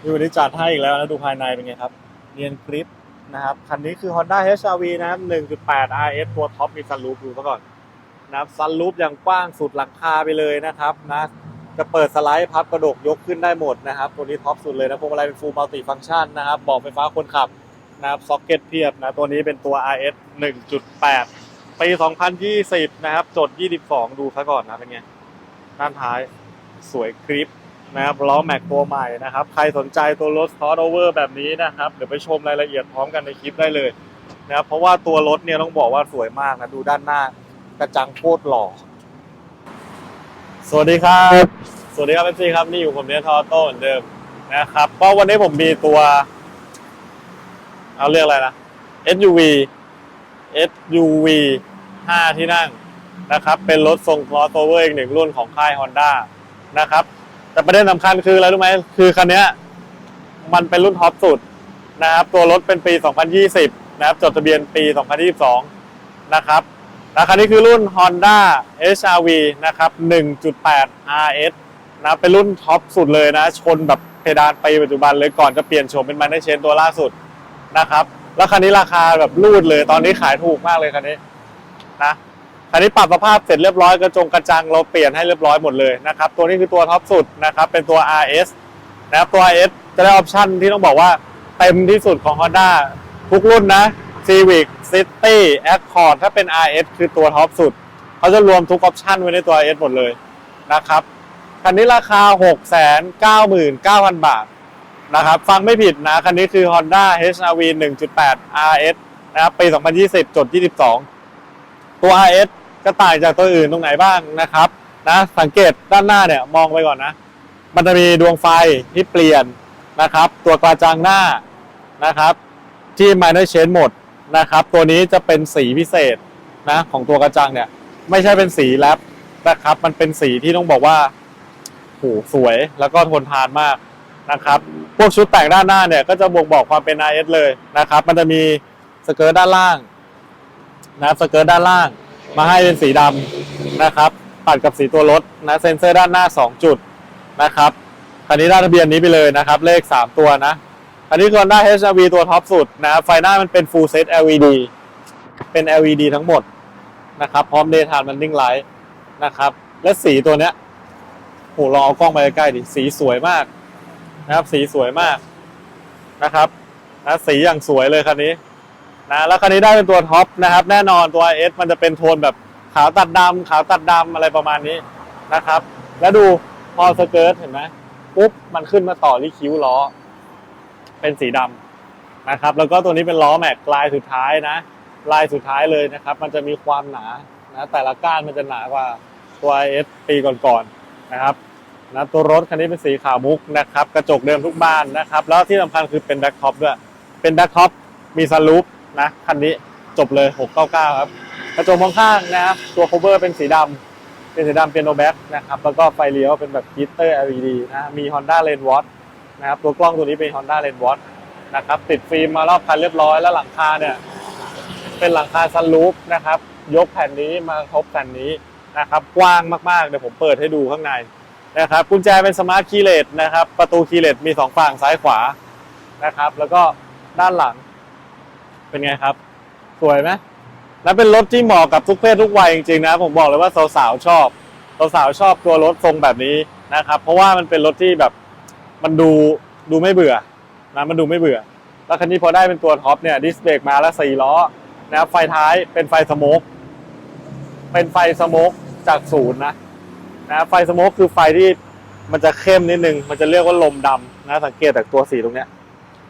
นี่วันนี้จัดให้อีกแล้วนะดูภายในเป็นไงครับเนียนกริปนะครับคันนี้คือ Honda HR-V นะครับ 1.8 RS ตัวท็อปมีซันรูฟดูซะก่อนนะครับซันรูฟอย่างกว้างสุดหลังคาไปเลยนะครับนะจะเปิดสไลด์พับกระดกยกขึ้นได้หมดนะครับตัวนี้ท็อปสุดเลยนะพวงมาลัยเป็นฟูลมัลติฟัง c t ชันนะครับบอกไฟฟ้าคนขับนะครับซ็อกเก็ตเพียบนะตัวนี้เป็นตัว RS 1.8 ปี 2020 นะครับ จด 22 ดูซะก่อนนะเป็นไงด้านท้ายสวยคลิป นะครับล้อแม็กตัวใหม่นะครับ ใครสนใจตัวรถ crossover แบบนี้นะครับเดี๋ยวไปชมรายละเอียดพร้อมกันในคลิปได้เลยนะครับเพราะว่าตัวรถเนี่ยต้องบอกว่าสวยมากนะดูด้านหน้ากระจังโคตรหล่อ สวัสดีครับ สวัสดีครับเอฟซีครับนี่อยู่ผมเนี่ยทอโต้เหมือนเดิมนะครับก็วันนี้ผมมีตัว เอาเรียกอะไรนะ SUV SUV 5 ที่นั่งนะครับ เป็นรถทรง crossover อีกหนึ่งรุ่นของค่าย Honda นะครับ แต่ประเด็นสำคัญคืออะไรรู้ไหมคือคันนี้มันเป็นรุ่นท็อปสุดนะครับ ตัวรถเป็นปี 2020 นะครับ จดทะเบียนปี 2022 นะครับและคันนี้คือรุ่น Honda HR-V นะครับ 1.8 RS นะเป็นรุ่นท็อปสุดเลยนะ ชนแบบเพดานปีปัจจุบันเลยก่อนจะเปลี่ยนโฉมเป็นมันได้เชนตัวล่าสุดนะครับ แล้วคันนี้ราคาแบบรูดเลยตอนนี้ขายถูกมากเลยคันนี้นะ คันนี้ปรับสภาพเสร็จเรียบร้อยกระจงกระจังเราเปลี่ยนให้เรียบร้อยหมดเลยนะครับตัวนี้คือตัวท็อปสุดนะครับเป็นตัว RS นะครับตัว RS จะได้ออปชั่นที่ต้องบอกว่าเต็มที่สุดของ Honda ทุกรุ่นนะ Civic City Accord ถ้าเป็น RS คือตัวท็อปสุด เขาจะรวมทุกออปชั่นไว้ในตัว RS หมดเลยนะครับคันนี้ราคา 699,000 บาทนะครับฟังไม่ผิดนะ คันนี้คือ Honda HR-V 1.8 RS นะครับปี 2020 จด 22 ตัว RS ก็ต่างจากตัวอื่นตรงไหนบ้างนะครับนะสังเกตด้านหน้าเนี่ยมองไปก่อนนะ มันจะมีดวงไฟที่เปลี่ยนนะครับ ตัวกระจังหน้านะครับ ที่ minor change หมดนะครับ ตัวนี้จะเป็นสีพิเศษนะของตัวกระจังเนี่ยไม่ใช่เป็นสีแรปนะครับ มันเป็นสีที่ต้องบอกว่าโหสวยแล้วก็ทนทานมากนะครับ พวกชุดแต่งด้านหน้าเนี่ยก็จะบ่งบอกความเป็น RS เลยนะครับ มันจะมีสเกิร์ตด้านล่าง นะสเกิร์ตด้านล่าง มาให้เป็นสีดำนะครับตัดกับสีตัวรถนะเซ็นเซอร์ด้านหน้า 2 จุดนะครับคันนี้ได้ทะเบียนนี้ไปเลยนะครับ เลข 3 ตัวนะอันนี้คือ Honda HR-V ตัวท็อปสุดนะไฟหน้ามันเป็น Full Set LED เป็น LED ทั้งหมดนะครับ พร้อม Daytime Running Light นะครับ และสีตัวเนี้ยโหลองเอากล้องไปใกล้ดิสีสวยมากนะครับ สีสวยมากนะครับนะสีอย่างสวยเลยคันนี้ นะแล้วคันนี้ได้เป็นตัวท็อปนะครับ แน่นอนตัว S มันจะเป็นโทนแบบขาวตัดดำขาวตัดดำอะไรประมาณนี้นะครับ แล้วดูพอสเกิร์ตเห็นไหมปุ๊บมันขึ้นมาต่อที่คิ้วล้อ เป็นสีดำนะครับ แล้วก็ตัวนี้เป็นล้อแม็กลายสุดท้ายนะ ลายสุดท้ายเลยนะครับ มันจะมีความหนานะแต่ละก้านมันจะหนากว่าตัว S ปีก่อนๆนะครับนะตัวรถคันนี้เป็นสีขาวมุกนะครับ กระจกเดิมทุกบ้านนะครับ แล้วที่สำคัญคือเป็นแบ็คท็อปด้วย เป็นแบ็คท็อปมีซันรูฟ นะคันนี้จบเลย 699 ครับกระจกมองข้างนะครับ ตัว cover เป็นสีดำเป็นสีดำเป็นโนแบ็กนะครับแล้วก็ไฟเลี้ยวเป็นแบบกิตเตอร์ LED นะมี Honda Lane Watch นะครับตัวกล้องตัวนี้เป็น Honda Lane Watch นะครับติดฟิล์มมารอบคันเรียบร้อยแล้วหลังคาเนี่ยเป็นหลังคาซันรูฟนะครับ ยกแผ่นนี้มาทบแผ่นนี้นะครับ กว้างมากๆ เดี๋ยวผมเปิดให้ดูข้างในนะครับกุญแจเป็นสมาร์ทคีย์เลสนะครับ ประตูคีย์เลสมีสองฝั่งซ้ายขวานะครับ แล้วก็ด้านหลัง เป็นไงครับ สวยไหมและเป็นรถที่เหมาะกับทุกเพศทุกวัยจริงๆนะ ผมบอกเลยว่าสาวๆชอบสาวๆชอบตัวรถทรงแบบนี้นะครับ เพราะว่ามันเป็นรถที่แบบมันดูดูไม่เบื่อนะมันดูไม่เบื่อ แล้วคันนี้พอได้เป็นตัวท็อปเนี่ยดิสเบรกมาแล้วสี่ล้อนะไฟท้ายเป็นไฟสโมกเป็นไฟสโมกจากศูนย์นะนะไฟสโมกคือไฟที่มันจะเข้มนิดนึง มันจะเรียกว่าลมดำนะสังเกตจากตัวสีตรงเนี้ย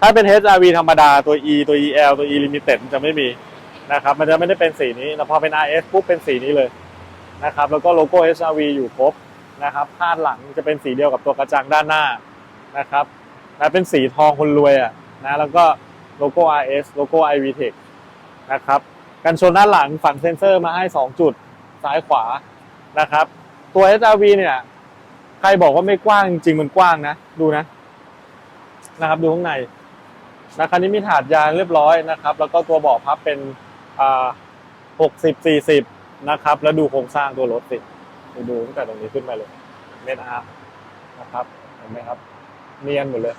ถ้าเป็น HRV ธรรมดาตัว E ตัว EL ตัว E Limited มันจะไม่มีนะครับ มันจะไม่ได้เป็นสีนี้แล้วพอเป็น RS ปุ๊บเป็นสีนี้เลยนะครับ แล้วก็โลโก้ HRV อยู่ครบนะครับคาดหลังจะเป็นสีเดียวกับตัวกระจังด้านหน้านะครับนะเป็นสีทองคนรวยอะนะแล้วก็โลโก้ RS โลโก้ iVTech นะครับกันชนด้านหลังฝั่งเซ็นเซอร์มาให้ 2 จุดซ้ายขวานะครับ ตัว HRV เนี่ยใครบอกว่าไม่กว้างจริงมันกว้างนะ ดูนะนะครับ ดูข้างใน นะคันนี้มีถาดยางเรียบร้อยนะครับ แล้วก็ตัวเบาะพับเป็นอ่าหกสิบสี่สิบนะครับ แล้วดูโครงสร้างตัวรถสิดูดูตั้งแต่ตรงนี้ขึ้นไปเลย เมตรอาร์นะครับเห็นไหมครับ เนียนหมดเลย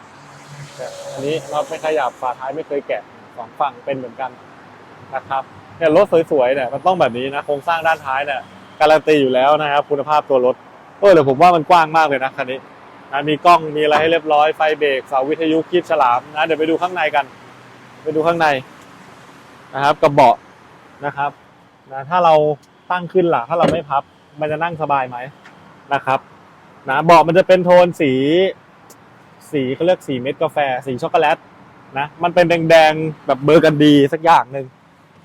อันนี้น็อตไม่ขยับฝาท้ายไม่เคยแกะสองฝั่งเป็นเหมือนกันนะครับเนี่ยรถสวยๆเนี่ยมันต้องแบบนี้นะโครงสร้างด้านท้ายเนี่ยการันตีอยู่แล้วนะครับ คุณภาพตัวรถเออเดี๋ยวผมว่ามันกว้างมากเลยนะคันนี้ นะมีกล้องมีอะไรให้เรียบร้อยไฟเบรกเสาวิทยุคีบฉลามนะเดี๋ยวไปดูข้างในกัน ไปดูข้างในนะครับกระเบาะนะครับนะถ้าเราตั้งขึ้นล่ะ ถ้าเราไม่พับ มันจะนั่งสบายไหมนะครับนะเบาะมันจะเป็นโทนสี สีเขาเรียกสีเม็ดกาแฟ สีช็อกโกแลตนะมันเป็นแดงๆแบบเบอร์กันดีสักอย่างหนึ่ง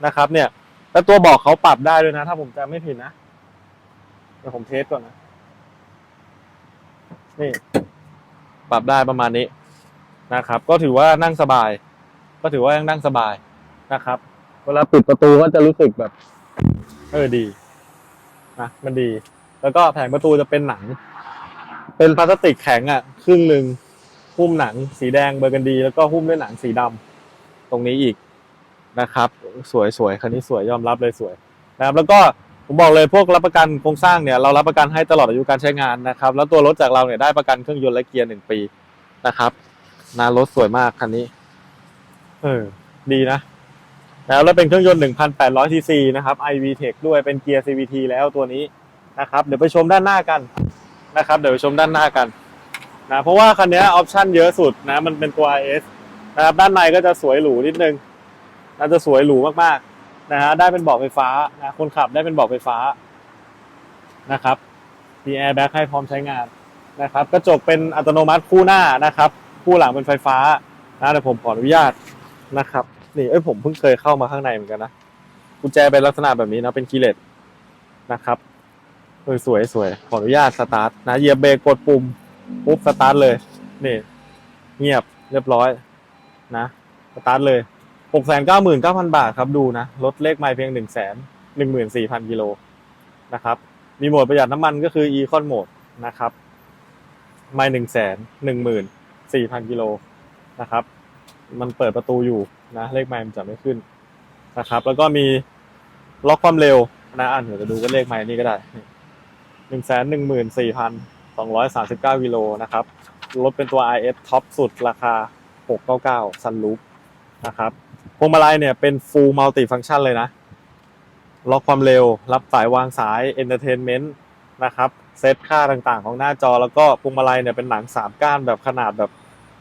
นะครับ เนี่ยแล้วตัวเบาะเขาปรับได้ด้วยนะ ถ้าผมจำไม่ผิดนะเดี๋ยวผมเทสก่อนนะ นี่ ปรับได้ประมาณนี้นะครับ ก็ถือว่านั่งสบาย ก็ถือว่ายังนั่งสบายนะครับ เวลาปิดประตูก็จะรู้สึกแบบ เออดีนะมันดี แล้วก็แผงประตูจะเป็นหนัง เป็นพลาสติกแข็งอะ ครึ่งหนึ่งหุ้มหนัง สีแดงเบอร์กันดี แล้วก็หุ้มด้วยหนังสีดำตรงนี้อีกนะครับ สวยสวยคันนี้สวยยอมรับเลยสวยนะครับแล้วก็ ผมบอกเลยพวกรับประกันโครงสร้างเนี่ยเรารับประกันให้ตลอดอายุการใช้งานนะครับ แล้วตัวรถจากเราเนี่ยได้ประกันเครื่องยนต์และเกียร์หนึ่งปีนะครับนารถสวยมากคันนี้ เออ ดีนะ แล้วแล้วเป็นเครื่องยนต์ 1,800ซีซีนะครับ iV Tech ด้วยเป็นเกียร์ CVT แล้วตัวนี้นะครับ เดี๋ยวไปชมด้านหน้ากันนะครับ เดี๋ยวไปชมด้านหน้ากันนะเพราะว่าคันนี้ออปชั่นเยอะสุดนะ มันเป็นตัว IS นะครับ ด้านในก็จะสวยหรูนิดนึงน่าจะสวยหรูมากๆ นะฮะได้เป็นเบาะไฟฟ้านะคนขับได้เป็นเบาะไฟฟ้านะครับมีแอร์แบ็กให้พร้อมใช้งานนะครับกระจกเป็นอัตโนมัติคู่หน้านะครับ คู่หลังเป็นไฟฟ้านะเดี๋ยวผมขออนุญาตนะครับนี่เอ้ยผมเพิ่งเคยเข้ามาข้างในเหมือนกันนะกุญแจเป็นลักษณะแบบนี้นะเป็นคีเลสนะครับเออสวยสวยขออนุญาตสตาร์ทนะเหยียบเบรกกดปุ่มปุ๊บสตาร์ทเลยนี่เงียบเรียบร้อยนะสตาร์ทเลย หกแสนเก้าหมื่นเก้าพันบาทครับดูนะลดเลขไม่เพียงหนึ่งแสนหนึ่งหมื่นสี่พันกิโลนะครับมีโหมดประหยัดน้ำมันก็คือ Econ Mode นะครับไม่หนึ่งแสนหนึ่งหมื่นสี่พันกิโลนะครับ มันเปิดประตูอยู่นะ เลขไมล์มันจะไม่ขึ้นนะครับ แล้วก็มีล็อกความเร็วนะอ่านเดี๋ยวจะดูก็เลขไมล์นี่ก็ได้หนึ่งแสนหนึ่งหมื่นสี่พันสองร้อยสามสิบเก้ากิโลนะครับรถเป็นตัว IS ท็อปสุดราคาหกเก้าเก้าซันลูปนะครับ พวงมาลัยเนี่ยเป็น full multi function เลยนะ ล็อกความเร็ว รับสายวางสาย entertainment นะครับ เซตค่าต่างๆ ของหน้าจอแล้วก็พวงมาลัยเนี่ยเป็นหนังสามก้านแบบขนาดแบบ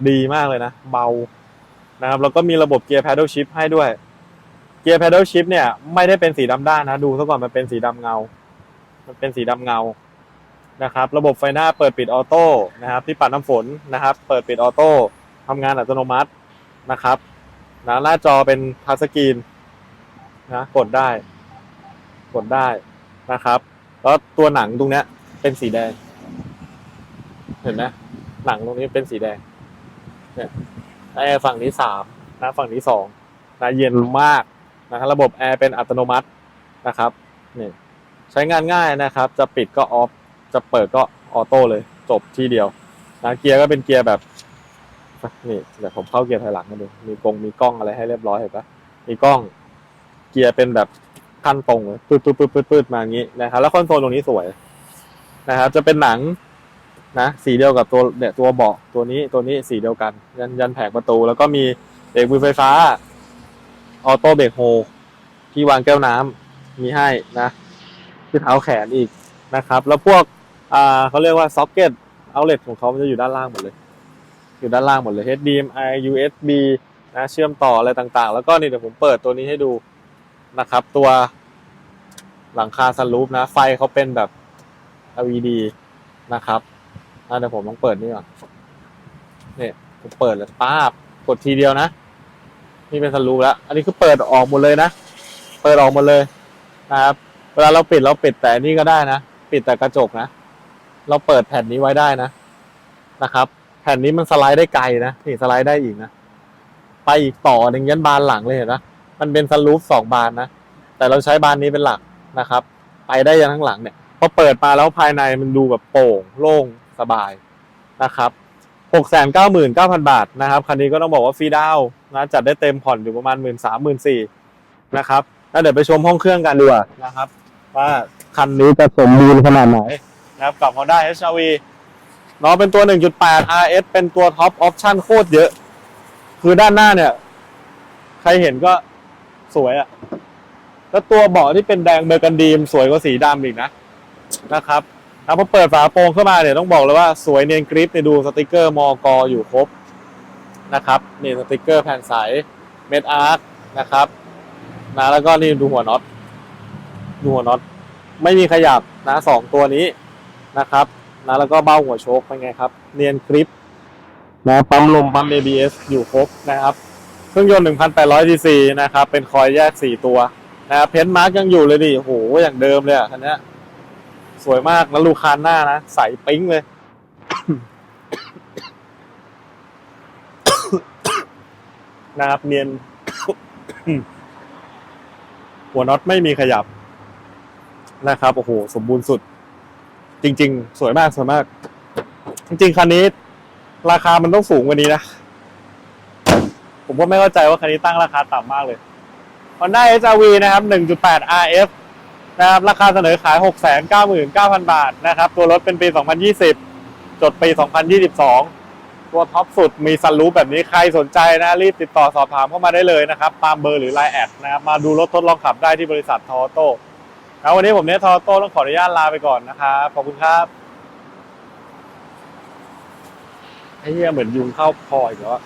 ดีมากเลยนะ เบานะครับแล้วก็มีระบบเกียร์ paddle shift ให้ด้วย เกียร์ paddle shift เนี่ยไม่ได้เป็นสีดำด้านนะ ดูซะก่อนมันเป็นสีดำเงา มันเป็นสีดำเงานะครับ ระบบไฟหน้าเปิดปิดออโต้นะครับ ที่ปัดน้ำฝนนะครับ เปิดปิดออโต้ทำงานอัตโนมัตินะครับ นะหน้าจอเป็นทัชสกรีนนะกดได้ กดได้นะครับ แล้วตัวหนังตรงเนี้ย เป็นสีแดง เห็นไหมหนังตรงนี้เป็นสีแดง เนี่ยแอร์ฝั่งนี้สามนะฝั่งนี้สองนะเย็นมากนะครับระบบแอร์เป็นอัตโนมัตินะครับนี่ใช้งานง่ายนะครับ จะปิดก็ออฟจะเปิดก็ออโต้เลย จบทีเดียวนะเกียร์ก็เป็นเกียร์แบบ นี่เดี๋ยวผมเข้าเกียร์ถอยหลังมาดูมีกงมีกล้องอะไรให้เรียบร้อยเห็นปะมีกล้อง เกียร์เป็นแบบขั้นตรงเลยปืดปืดปืดปืดปืดมาอย่างนี้นะครับแล้วคอนโซลตรงนี้สวยนะครับจะเป็นหนังนะสีเดียวกับตัวเนี่ยตัวเบาะตัวนี้ตัวนี้สีเดียวกัน ยันยันแผงประตู แล้วก็มีเบรกมือไฟฟ้าออโต้เบรกโฮที่วางแก้วน้ำมีให้นะที่เท้าแขนอีกนะครับ แล้วพวกอ่าเขาเรียกว่าซ็อกเก็ตเอาเล t ของเขามันจะอยู่ด้านล่างหมดเลย อยู่ด้านล่างหมดเลย HDMI USB นะเชื่อมต่ออะไรต่างๆ แล้วก็นี่เดี๋ยวผมเปิดตัวนี้ให้ดูนะครับ ตัวหลังคาสลูปนะ ไฟเขาเป็นแบบ LED นะครับเดี๋ยวผมลองเปิดนี่ก่อนเนี่ยผมเปิดเลยป้าบกดทีเดียวนะ นี่เป็นสลูปแล้ว อันนี้คือเปิดออกหมดเลยนะ เปิดออกหมดเลยนะครับ เวลาเราปิดเราปิดแต่นี่ก็ได้นะ ปิดแต่กระจกนะ เราเปิดแผ่นนี้ไว้ได้นะนะครับ แผ่นนี้มันสไลด์ได้ไกลนะนี่สไลด์ได้อีกนะ ไปอีกต่อหนึ่งยันบานหลังเลยเห็นนะมันเป็นสลูปสองบานนะ แต่เราใช้บานนี้เป็นหลักนะครับ ไปได้ยันข้งหลังเนี่ยพอเปิดมาแล้วภายในมันดูแบบโปร่งโล่งสบายนะครับ699,000บาทนะครับคันนี้ก็ต้องบอกว่าฟรีดาวน์นะจัดได้เต็มผ่อนอยู่ประมาณ1 3 0 0 0 0 4นะครับแล้วเดี๋ยวไปชมห้องเครื่องกันดีกว่านะครับ ว่าคันนี้จะสมบูรณ์ขนาดไหนนะครับกับ Honda HR-V เนาะเป็นตัว 1.8 RS เป็นตัวท็อปออปชั่นโคตรเยอะ คือด้านหน้าเนี่ย ใครเห็นก็สวยอะแล้วตัวเบาะที่เป็นแดงเบอร์กันดีม สวยกว่าสีดำอีกนะนะครับแล้วพอเปิดฝาโปรงเข้ามาเนี่ยต้องบอกเลยว่าสวยเนียนกริปในดูสติกเกอร์มอกออยู่ครบนะครับนี่สติกเกอร์แผ่นใสเม็ดอาร์คนะครับนะแล้วก็นี่ดูหัวน็อตดูหัวน็อตไม่มีขยับนะสองตัวนี้นะครับ นะแล้วก็เบ้าหัวโชคเป็นไงครับ เนียนกริปนะปั๊มลมปั๊ม ABS อยู่ครบนะครับเครื่องยนต์ 1,800 cc นะครับเป็นคอยแยก 4 ตัวนะครับเพนท์มาร์กยังอยู่เลยดิโอ้โหอย่างเดิมเลยอะคันนี้สวยมากแล้วลูกคานหน้านะใสปิ๊งเลย นะครับเนียน หัวน็อตไม่มีขยับนะครับโอ้โห สมบูรณ์สุด จริง ๆ สวยมากสวยมาก จริง ๆคันนี้ ราคามันต้องสูงกว่านี้นะ ผมก็ไม่เข้าใจว่าคันนี้ตั้งราคาต่ำมากเลย Honda HR-V นะครับ 1.8 RF นะครับ ราคาเสนอขาย 699,000 บาทนะครับ ตัวรถเป็นปี 2020 จดปี 2022 ตัวท็อปสุดมีซันรูปแบบนี้ใครสนใจนะ รีบติดต่อสอบถามเข้ามาได้เลยนะครับ ตามเบอร์หรือ Line แอดนะครับ มาดูรถทดลองขับได้ที่บริษัททอโต้ แล้ววันนี้ผมเนี่ยทอโต้ต้องขออนุญาตลาไปก่อนนะครับขอบคุณครับไอ้เหี้ยเหมือนยุงเข้าคออีกแล้ว